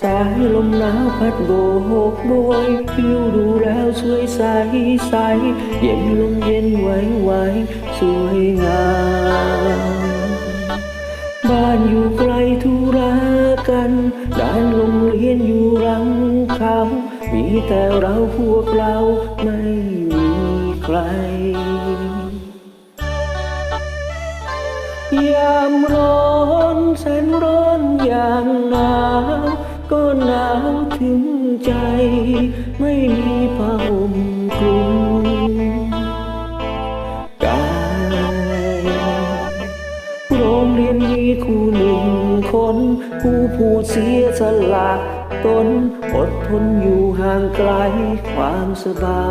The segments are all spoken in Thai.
สายลมหนาวพัดโบกโบยฟิวดูแล้วสวยใสใส เย็นลมเย็นไหวไหวสวยงาม บ้านอยู่ไกลธุระกันด้านโรงเรียนอยู่รังเขา มีแต่เราพวกเราไม่มีใครยามร้อนแสนร้อนยามหนาว ก็หนาวถึงใจ ไม่มีผ้าห่มคลุมกายโรงเรียนมีครูหนึ่งคน ผู้ผู้เสียสละตนอดทนอยู่ห่างไกลความสบา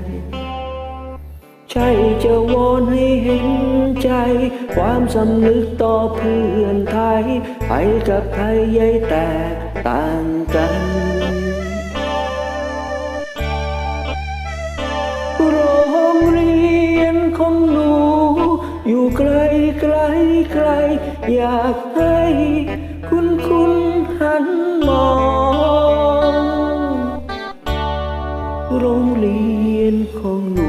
ย ใช่จะวอนให้เห็นใจ ความสำนึกต่อเพื่อนไทยไทยกับไทยใยแตกต่างกันโรงเรียนของหนู อยู่ไกลไกลไกล อยากให้คุณคุณหันมองโรงเรียนของหนู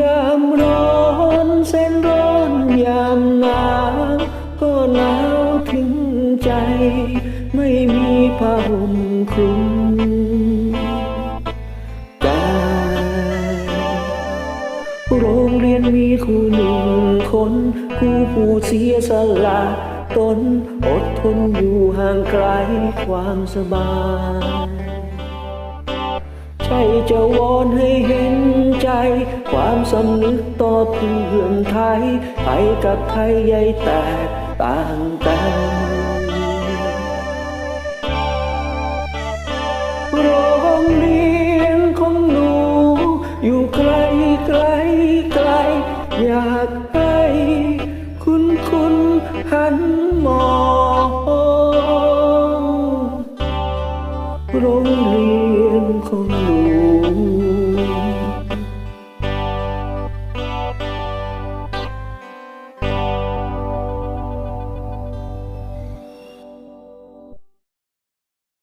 ยามร้อนแสนร้อนยามหนาวก็หนาวถึงใจ ไม่มีผ้าห่มคลุม คนครูผู้เสียสละตนอดทนอยู่ห่างไกลความสบายใช่จะวอนให้เห็นใจ ความสำนึกต่อเพื่อนไทยไทยกับไทยใยแตกต่างกันโรงเรียนของหนู อยู่ไกลไกลไกลอยาก